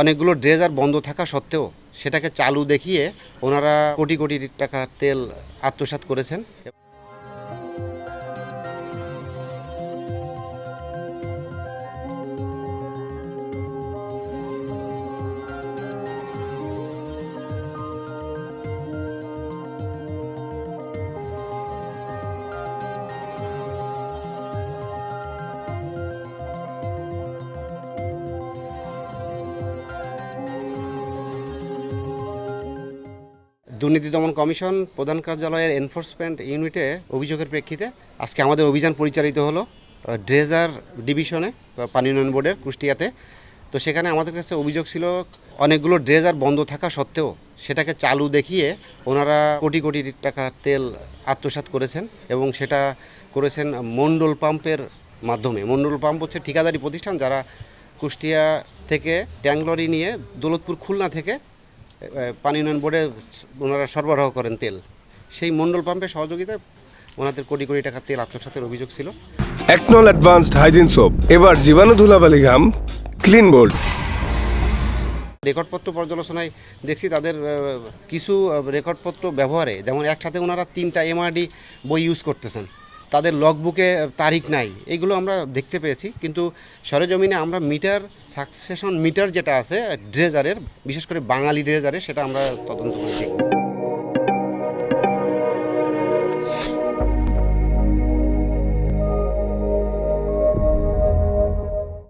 অনেকগুলো ড্রেজার বন্ধ থাকা সত্ত্বেও সেটাকে চালু দেখিয়ে ওনারা কোটি কোটি টাকা তেল আত্মসাত করেছেন। দুর্নীতি দমন কমিশন প্রধান কার্যালয়ের এনফোর্সমেন্ট ইউনিটে অভিযোগের প্রেক্ষিতে আজকে আমাদের অভিযান পরিচালিত হলো ড্রেজার ডিভিশনে পানি উন্নয়ন বোর্ডের কুষ্টিয়াতে। তো সেখানে আমাদের কাছে অভিযোগ ছিল, অনেকগুলো ড্রেজার বন্ধ থাকা সত্ত্বেও সেটাকে চালু দেখিয়ে ওনারা কোটি কোটি টাকা তেল আত্মসাৎ করেছেন এবং সেটা করেছেন মন্ডল পাম্পের মাধ্যমে। মন্ডল পাম্প হচ্ছে ঠিকাদারি প্রতিষ্ঠান যারা কুষ্টিয়া থেকে ট্যাংলরি নিয়ে দৌলতপুর খুলনা থেকে পানি উন্নয়ন বোর্ডে ওনারা সরবরাহ করেন তেল। সেই মন্ডল পাম্পের সহযোগিতায় ওনাদের কোটি কোটি টাকা তেল আত্মসাতের অভিযোগ ছিল। একনল অ্যাডভান্সড হাইজিন সোপ এবার জীবাণু ধুলাবালি ঘাম ক্লিন বোর্ড রেকর্ডপত্র পর্যালোচনায় দেখছি তাদের কিছু রেকর্ডপত্র ব্যবহারে যেমন একসাথে ওনারা তিনটা এমআরডি বই ইউজ করতেছেন। তাদের লগবুকে তারিখ নাই। এগুলো আমরা দেখতে পেয়েছি। কিন্তু সরেজমিনে আমরা মিটার সাকসেশন মিটার যেটা আছে, ড্রেজারের, বিশেষ করে বাঙালি ড্রেজারের সেটা আমরা তদন্ত করে দেখব।